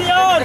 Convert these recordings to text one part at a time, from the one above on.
வாத்தியார்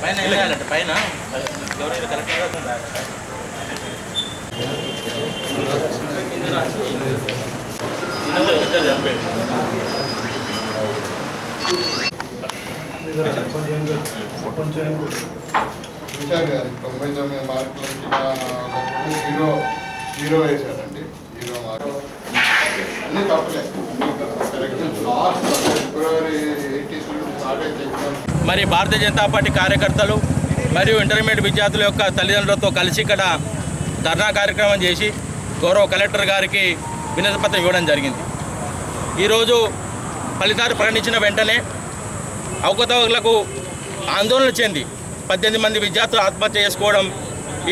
పైన వెళ్ళాలంట పైన ఎవరైనా కరెక్ట్గా చూశారు కదా తొంభై తొమ్మిది మార్కులు వచ్చిన వాళ్ళకు హీరో హీరో వేశారండి. హీరో మార్కులు. అన్నీ తప్పలే. కరెక్ట్ లాస్ట్ ఫిబ్రవరి ఎయిటీస్ మరి భారతీయ జనతా పార్టీ కార్యకర్తలు మరియు ఇంటర్మీడియట్ విద్యార్థుల యొక్క తల్లిదండ్రులతో కలిసి ఇక్కడ ధర్నా కార్యక్రమం చేసి గౌరవ కలెక్టర్ గారికి వినతి పత్రం ఇవ్వడం జరిగింది. ఈరోజు ఫలితాలు ప్రకటించిన వెంటనే అవకతవకలకు ఆందోళన చెంది పద్దెనిమిది మంది విద్యార్థులు ఆత్మహత్య చేసుకోవడం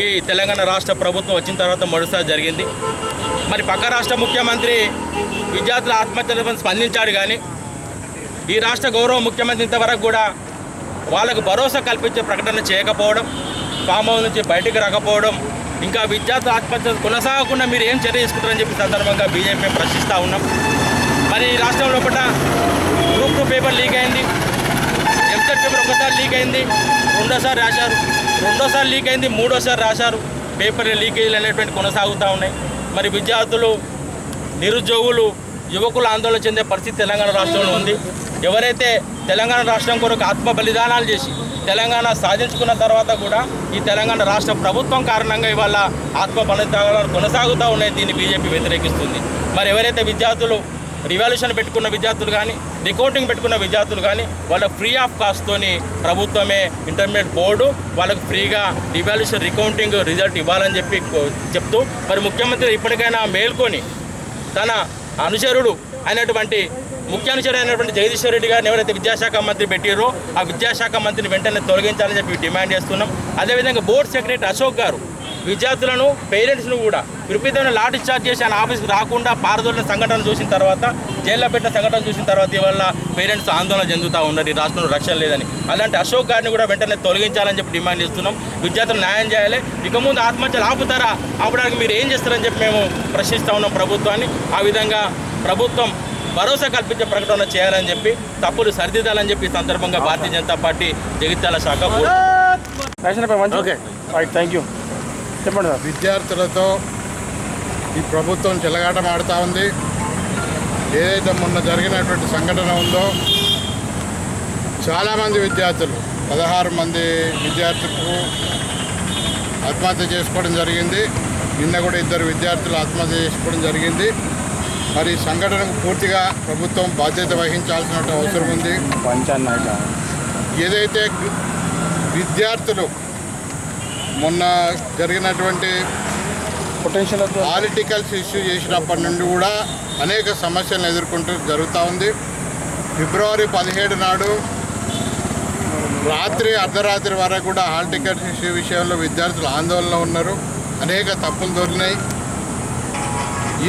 ఈ తెలంగాణ రాష్ట్ర ప్రభుత్వం వచ్చిన తర్వాత మొదటిసారి జరిగింది. మరి పక్క రాష్ట్ర ముఖ్యమంత్రి విద్యార్థుల ఆత్మహత్యలపై స్పందించాడు కానీ ఈ రాష్ట్ర గౌరవ ముఖ్యమంత్రి ఇంతవరకు కూడా వాళ్ళకు భరోసా కల్పించే ప్రకటన చేయకపోవడం ఫామ్ హౌస్ నుంచి బయటకు రాకపోవడం ఇంకా విద్యార్థుల ఆత్మహత్యలు కొనసాగకుండా మీరు ఏం చర్య తీసుకుంటారని చెప్పి సందర్భంగా బీజేపీ ప్రశ్నిస్తూ ఉన్నాం. మరి ఈ రాష్ట్రంలో గ్రూప్ టూ పేపర్ లీక్ అయింది. ఎంసెట్ పేపర్ ఒకసారి లీక్ అయింది? రెండోసారి రాశారు. రెండోసారి లీక్ అయింది మూడోసారి రాశారు. పేపర్ లీకేజీలు అనేటువంటి కొనసాగుతూ ఉన్నాయి. మరి విద్యార్థులు నిరుద్యోగులు యువకులు ఆందోళన చెందే పరిస్థితి తెలంగాణ రాష్ట్రంలో ఉంది. ఎవరైతే తెలంగాణ రాష్ట్రం కొరకు ఆత్మ బలిదానాలు చేసి తెలంగాణ సాధించుకున్న తర్వాత కూడా ఈ తెలంగాణ రాష్ట్ర ప్రభుత్వం కారణంగా ఇవాళ ఆత్మ బలిదానాలు కొనసాగుతూ ఉన్నాయి. దీన్ని బీజేపీ వ్యతిరేకిస్తుంది. మరి ఎవరైతే విద్యార్థులు రివాల్యూషన్ పెట్టుకున్న విద్యార్థులు కానీ రికౌంటింగ్ పెట్టుకున్న విద్యార్థులు కానీ వాళ్ళకు ఫ్రీ ఆఫ్ కాస్ట్తోని ప్రభుత్వమే ఇంటర్మీడియట్ బోర్డు వాళ్ళకు ఫ్రీగా రివాల్యూషన్ రికౌంటింగ్ రిజల్ట్ ఇవ్వాలని చెప్పి చెప్తూ మరి ముఖ్యమంత్రి ఇప్పటికైనా మేల్కొని తన అనుచరుడు అయినటువంటి ముఖ్య అనుచరుడు అయినటువంటి జగదీశ్వర్ రెడ్డి గారిని ఎవరైతే విద్యాశాఖ మంత్రి పెట్టారో ఆ విద్యాశాఖ మంత్రిని వెంటనే తొలగించాలని చెప్పి డిమాండ్ చేస్తున్నాం. అదేవిధంగా బోర్డు సెక్రటరీ అశోక్ గారు విద్యార్థులను పేరెంట్స్ను కూడా విపరీతమైన లాఠీ చార్జ్ చేసి ఆయన ఆఫీస్కి రాకుండా పారదోలిన సంఘటన చూసిన తర్వాత జైల్లో పెట్టిన సంఘటన చూసిన తర్వాత ఇవాళ పేరెంట్స్ ఆందోళన చెందుతూ ఉన్నారు. ఈ రాష్ట్రంలో రక్షణ లేదని. అలాంటి అశోక్ గారిని కూడా వెంటనే తొలగించాలని చెప్పి డిమాండ్ చేస్తున్నాం. విద్యార్థులు న్యాయం చేయాలి. ఇక ముందు ఆత్మహత్యలు ఆపుతారా? ఆపడానికి మీరు ఏం చేస్తారని చెప్పి మేము ప్రశ్నిస్తూ ఉన్నాం ప్రభుత్వాన్ని. ఆ విధంగా ప్రభుత్వం భరోసా కల్పించే ప్రకటన చేయాలని చెప్పి తప్పులు సరిదిద్దాలని చెప్పి ఈ సందర్భంగా భారతీయ జనతా పార్టీ జగిత్యాల శాఖ థ్యాంక్ యూ చెప్పండి విద్యార్థులతో ఈ ప్రభుత్వం చెలగాటమాడుతూ ఉంది. ఏదైతే మొన్న జరిగినటువంటి సంఘటన ఉందో చాలామంది విద్యార్థులు పదహారు మంది విద్యార్థులకు ఆత్మహత్య చేసుకోవడం జరిగింది. నిన్న కూడా ఇద్దరు విద్యార్థులు ఆత్మహత్య చేసుకోవడం జరిగింది. మరి సంఘటనకు పూర్తిగా ప్రభుత్వం బాధ్యత వహించాల్సిన అవసరం ఉంది. ఏదైతే విద్యార్థులు మొన్న జరిగినటువంటి పొటెన్షియల్ పాలిటికల్స్ ఇష్యూ చేసినప్పటి నుండి కూడా అనేక సమస్యలను ఎదుర్కొంటూ జరుగుతూ ఉంది. ఫిబ్రవరి పదిహేడు నాడు రాత్రి అర్ధరాత్రి వరకు కూడా హాల్ టికెట్స్ ఇష్యూ విషయంలో విద్యార్థులు ఆందోళనలో ఉన్నారు. అనేక తప్పులు దొరికినాయి.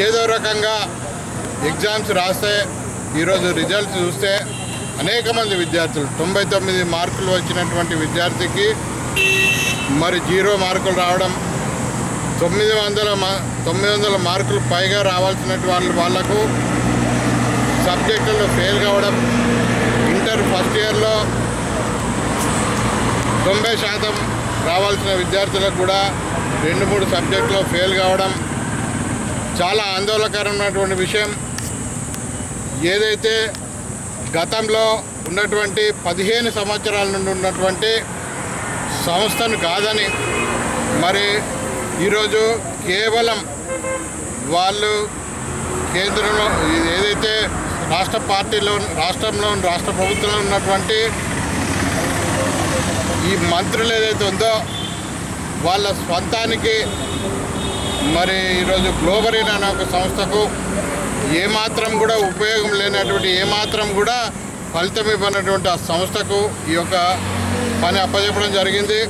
ఏదో రకంగా ఎగ్జామ్స్ రాస్తే ఈరోజు రిజల్ట్స్ చూస్తే అనేక మంది విద్యార్థులు తొంభై తొమ్మిది మార్కులు వచ్చినటువంటి విద్యార్థికి మరి జీరో మార్కులు రావడం తొమ్మిది వందల మా తొమ్మిది వందల మార్కులు పైగా రావాల్సిన వాళ్ళ వాళ్ళకు సబ్జెక్టుల్లో ఫెయిల్ కావడం ఇంటర్ ఫస్ట్ ఇయర్లో తొంభై శాతం రావాల్సిన విద్యార్థులకు కూడా రెండు మూడు సబ్జెక్టులో ఫెయిల్ కావడం చాలా ఆందోళనకరమైనటువంటి విషయం. ఏదైతే గతంలో ఉన్నటువంటి పదిహేను సంవత్సరాల నుండి ఉన్నటువంటి సంస్థను కాదని మరి ఈరోజు కేవలం వాళ్ళు కేంద్రంలో ఏదైతే రాష్ట్ర పార్టీలో రాష్ట్రంలో రాష్ట్ర ప్రభుత్వంలో ఉన్నటువంటి ఈ మంత్రులు ఏదైతే ఉందో వాళ్ళ స్వంతానికి మరి ఈరోజు గ్లోబరీన్ అనే ఒక సంస్థకు ఏమాత్రం కూడా ఉపయోగం లేనటువంటి ఏమాత్రం కూడా ఫలితం ఇవ్వనటువంటి ఆ సంస్థకు ఈ యొక్క పని అప్పచెప్పడం జరిగింది.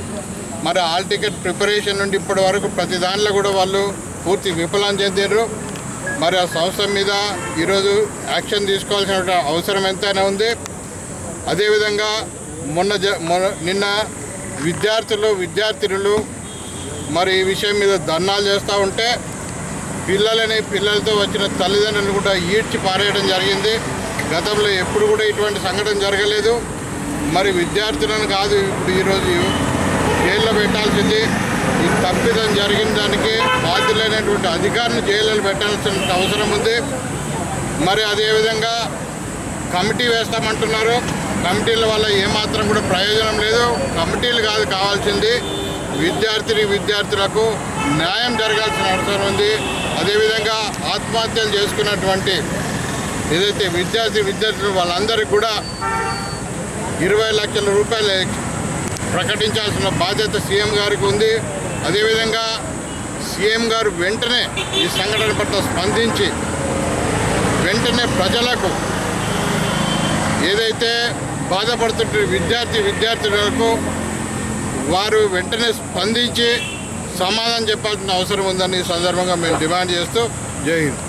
మరి హాల్ టికెట్ ప్రిపరేషన్ నుండి ఇప్పటి వరకు ప్రతి దానిలో కూడా వాళ్ళు పూర్తి విఫలం చెందారు మరి ఆ సంస్థ మీద ఈరోజు యాక్షన్ తీసుకోవాల్సిన అవసరం ఎంతైనా ఉంది. అదేవిధంగా మొన్న జ మొన్న నిన్న విద్యార్థులు విద్యార్థినులు మరి ఈ విషయం మీద ధర్నాలు చేస్తూ ఉంటే పిల్లలని పిల్లలతో వచ్చిన తల్లిదండ్రులు కూడా ఈడ్చి పారేయడం జరిగింది. గతంలో ఎప్పుడు కూడా ఇటువంటి సంఘటన జరగలేదు. మరి విద్యార్థులను కాదు ఇప్పుడు ఈరోజు జైల్లో పెట్టాల్సింది ఈ తప్పిదం జరిగిన దానికి బాధ్యులైనటువంటి అధికారులను జైల్లో పెట్టాల్సిన అవసరం ఉంది. మరి అదేవిధంగా కమిటీ వేస్తామంటున్నారు. కమిటీల వల్ల ఏమాత్రం కూడా ప్రయోజనం లేదు. కమిటీలు కాదు కావాల్సింది విద్యార్థిని విద్యార్థులకు న్యాయం జరగాల్సిన అవసరం ఉంది. అదేవిధంగా ఆత్మహత్యలు చేసుకున్నటువంటి ఏదైతే విద్యార్థి విద్యార్థులు వాళ్ళందరికీ కూడా ఇరవై లక్షల రూపాయలు ప్రకటించాల్సిన బాధ్యత సీఎం గారికి ఉంది. అదేవిధంగా సీఎం గారు వెంటనే ఈ సంఘటన పట్ల స్పందించి వెంటనే ప్రజలకు ఏదైతే బాధపడుతుంటే విద్యార్థి విద్యార్థులకు వారు వెంటనే స్పందించి సమాధానం చెప్పాల్సిన అవసరం ఉందని ఈ సందర్భంగా మేము డిమాండ్ చేస్తూ జై హింద్.